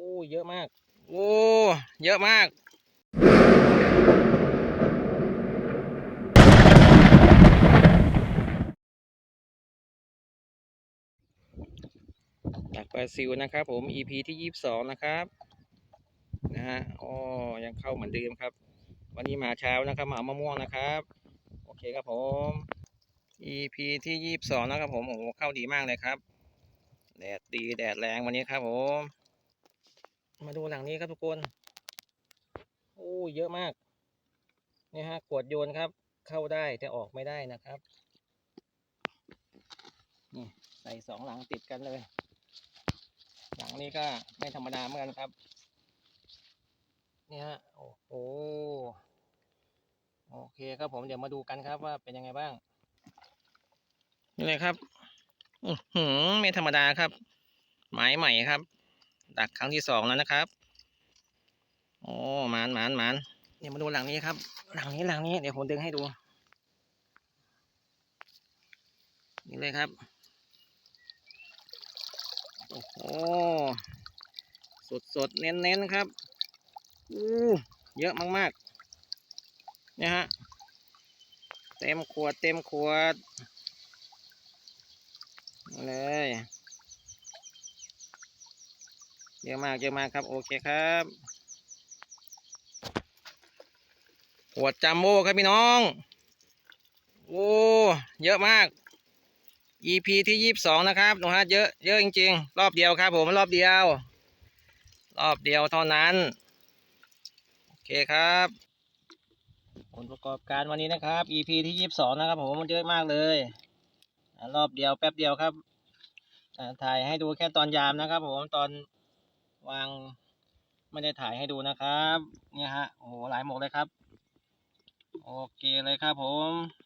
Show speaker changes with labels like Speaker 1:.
Speaker 1: อ้เยอะมาก โอ้เยอะมากตักปลาซิวนะครับ ผม EP ที่ยี่สิบสองนะครับนะฮะอ๋อยังเข้าเหมือนเดิมครับ วันนี้มาเช้านะครับมาเอามะม่วงนะครับ โอเคครับผม EP ที่ยี่สิบสองนะครับผมโอ้โหเข้าดีมากเลยครับแดดดีแดดแรงวันนี้ครับผม มาดูหลังนี้ครับทุกคน โอ้เยอะมาก นี่ฮะขวดโยนครับ เข้าได้แต่ออกไม่ได้นะครับ นี่ใส่สองหลังติดกันเลย หลังนี้ก็ไม่ธรรมดาเหมือนกันครับ นี่ฮะ โอ้โห โอเคครับผมเดี๋ยวมาดูกันครับว่าเป็นยังไงบ้าง นี่เลยครับ อือหือไม่ธรรมดาครับ หมายใหม่ครับ ดักครั้งที่สองแล้วนะครับโอ้หมานหมานหมานเดี๋ยวมาดูหลังนี้ครับ หลังนี้หลังนี้เดี๋ยวผมดึงให้ดูนี่เลยครับโอ้โหสดสดๆเน้นเน้นๆครับอู้เยอะมากๆเนี่ยฮะเต็มขวดเต็มขวดนี่เลย เยอะมากเยอะมากครับ โอเคครับขวดจัมโบ้ครับพี่น้อง โอ้เยอะมาก EP ที่ยี่สิบสองนะครับหนูฮะเยอะเยอะจริง ๆ รอบเดียวครับ ผมรอบเดียว รอบเดียวเท่านั้น โอเคครับ ผลประกอบการวันนี้นะครับ EP ที่ยี่สิบสองนะครับ ผมมันเยอะมากเลยรอบเดียวแป๊บเดียวครับถ่ายให้ดูแค่ตอนยามนะครับ ผมตอน วางไม่ได้ถ่ายให้ดูนะครับ เนี่ยฮะ โอ้โห หลายหมกเลยครับ โอเคเลยครับผม